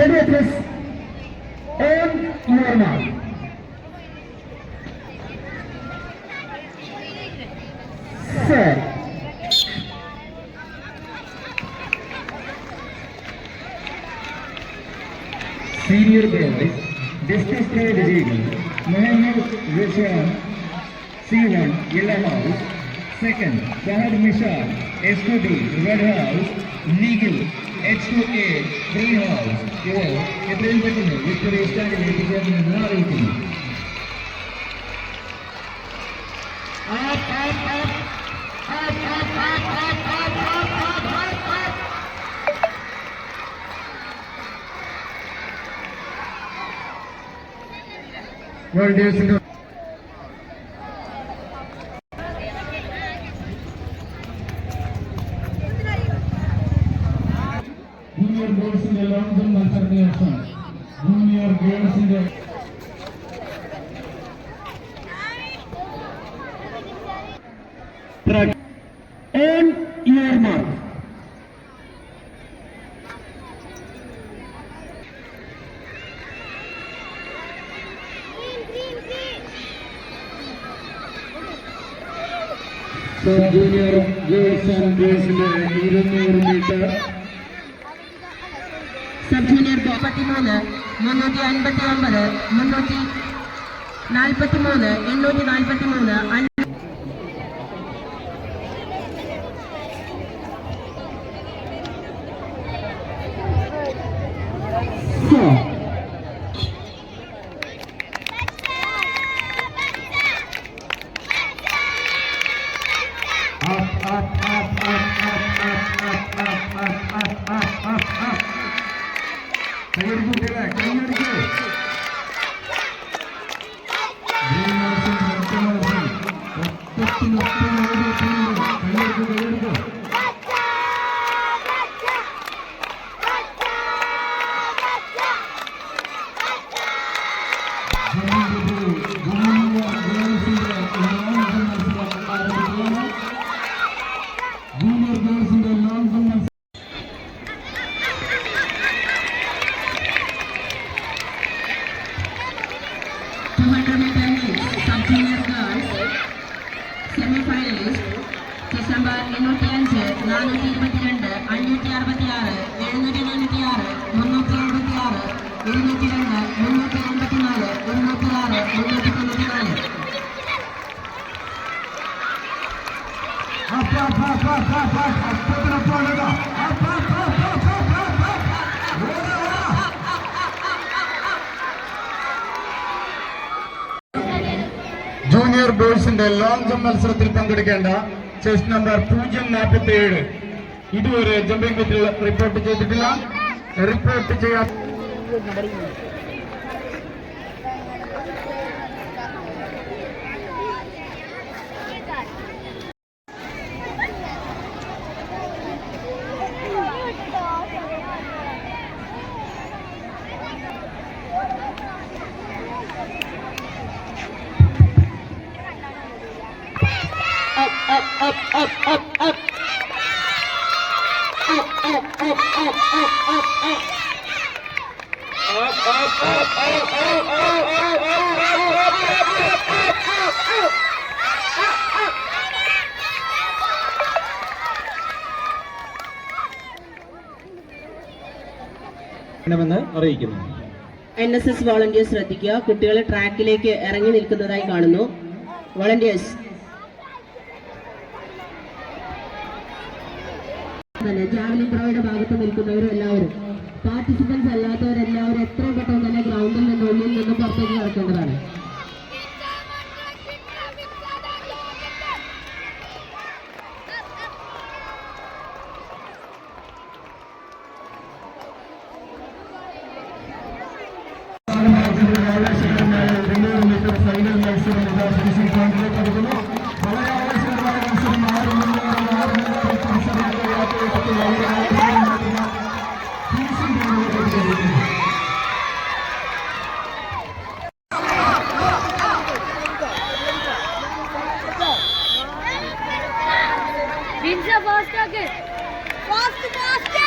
Pediatrics on your mark. Set. Senior boys, district state leading, Mohammed Rishan, C1, Yellow House. Second, Fahad Mishal, S2B, Red House. Legal, H2A Greenhouse ഇവർ എത്രയും പെട്ടെന്ന് victory സ്റ്റാൻഡിൽ എത്തിച്ചേർന്ന് അറിയിക്കുന്നു world ദിവസം roads in the long term conservation. Junior girls and junior meter. Sub junior മുപ്പത്തിമൂന്ന് മുന്നൂറ്റി അൻപത്തി ഒമ്പത് മുന്നൂറ്റി നാൽപ്പത്തി മൂന്ന് എണ്ണൂറ്റി നാൽപ്പത്തി മൂന്ന് four. Up, up, up, up, up, up, Thank you. നാനൂറ്റി ഇരുപത്തിരണ്ട് അഞ്ഞൂറ്റി അറുപത്തി ആറ് എഴുന്നൂറ്റി തൊണ്ണൂറ്റി ആറ് മുന്നൂറ്റി എഴുപത്തി ആറ് ഇരുന്നൂറ്റി രണ്ട് മുന്നൂറ്റി എൺപത്തി നാല് ഇരുന്നൂറ്റി ആറ് മുന്നൂറ്റി തൊണ്ണൂറ്റി നാല് അപ്പ അപ്പ അപ്പ അപ്പ അപ്പ അപ്പത്തിനൊപ്പം ഓടുക. അപ്പ അപ്പ അപ്പ അപ്പ അപ്പ അപ്പ അപ്പ. ഓടുക, ഓടുക. ജൂനിയർ ബോയ്സിന്റെ ലോങ് ജമ്പ് മത്സരത്തിൽ പങ്കെടുക്കേണ്ട ചെസ് നമ്പർ പൂജ്യം നാൽപ്പത്തി ഏഴ് ഇതുവരെ ജമ്പിംഗ് റിപ്പോർട്ട് ചെയ്തിട്ടില്ല. റിപ്പോർട്ട് ചെയ്യാൻ എൻ എസ് എസ് വോളണ്ടിയേഴ്സ് ശ്രദ്ധിക്കുക. കുട്ടികളെ ട്രാക്കിലേക്ക് ഇറങ്ങി നിൽക്കുന്നതായി കാണുന്നു. വോളണ്ടിയേഴ്സ് തന്നെ ജാവലിൻ ത്രോയുടെ ഭാഗത്ത് നിൽക്കുന്നവരും എല്ലാവരും. പാർട്ടിസിപ്പൻസ് അല്ലാത്തവരെല്ലാവരും എത്രയും ബിൻസ ഫാസ്റ്റ് ആക്ക് ഫാസ്റ്റ് ഫാസ്റ്റ്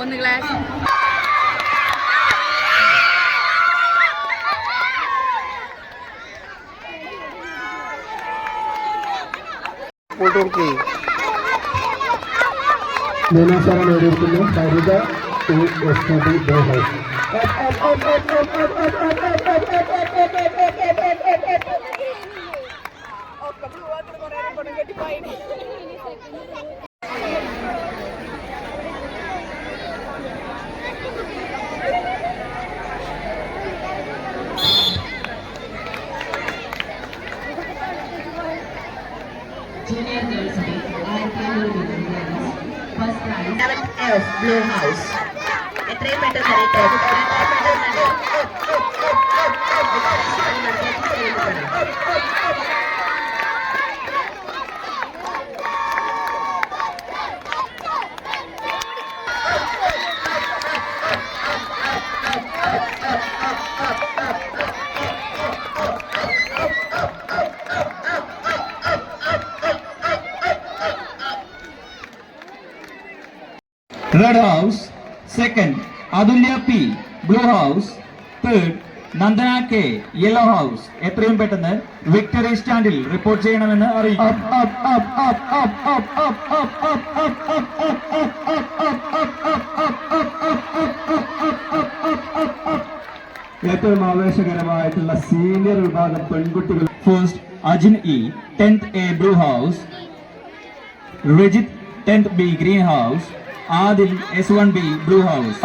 ഒന്ന് ഗ്ലാസ് കൊടുക്കേ സ്ഥാനം നേടിയിരിക്കുന്നു ഹരിത ടു എസ് ഡി ബോ ഹൗസ് ജൂനിയർ ഗേൾസിലെ ആയിരത്തി അഞ്ഞൂറ് metre first prize seven F blue house എത്രയും പെട്ടെന്ന് വരട്ടെ എത്രയും പെട്ടെന്ന് Red house second Athulya P blue house third Nandana K yellow house എത്രയും പെട്ടെന്ന് വിക്ടറി സ്റ്റാൻഡിൽ റിപ്പോർട്ട് ചെയ്യണമെന്ന് അറിയിക്കും ഏറ്റവും ആവേശകരമായിട്ടുള്ള സീനിയർ വിഭാഗം പെൺകുട്ടികൾ first Ajin E tenth A blue house Rijith tenth B green house Adil S one B blue house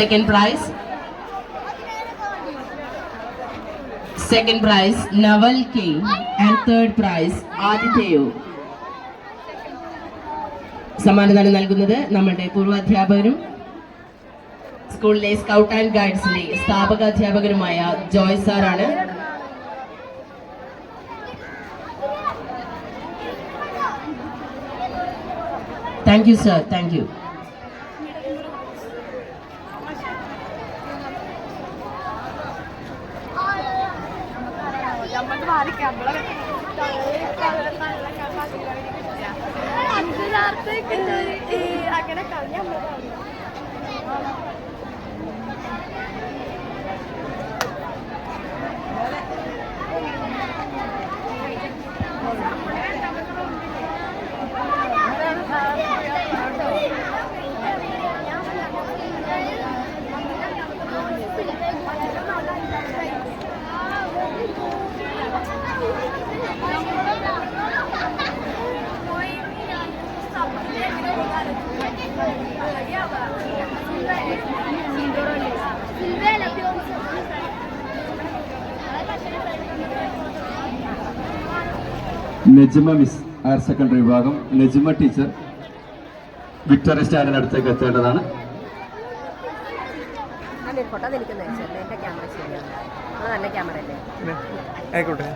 Second prize. Second prize Naval King and third prize Adityo. സമ്മാനദാനം നൽകുന്നത് നമ്മുടെ പൂർവാധ്യാപകരും സ്കൂളിലെ സ്കൗട്ട് ആൻഡ് ഗൈഡ്സിലെ സ്ഥാപക അധ്യാപകരുമായ ജോയ് സാറാണ് thank you sir thank you മാറിക്കാം നമ്മളെ അങ്ങനെ കളി നമ്മൾ നജ്മ മിസ് ഹയർ സെക്കൻഡറി വിഭാഗം. നജ്മ ടീച്ചർ വിക്ടോറിയ സ്റ്റാൻഡിന് അടുത്തേക്ക് എത്തേണ്ടതാണ്. ആയിക്കോട്ടെ.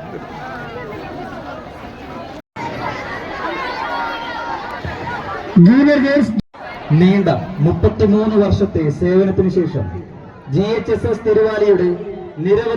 ജൂനിയർ ഗേൾസ് നീണ്ട മുപ്പത്തിമൂന്ന് വർഷത്തെ സേവനത്തിന് ശേഷം ജി എച്ച് എസ് എസ് തിരുവാലിയുടെ നിരവധി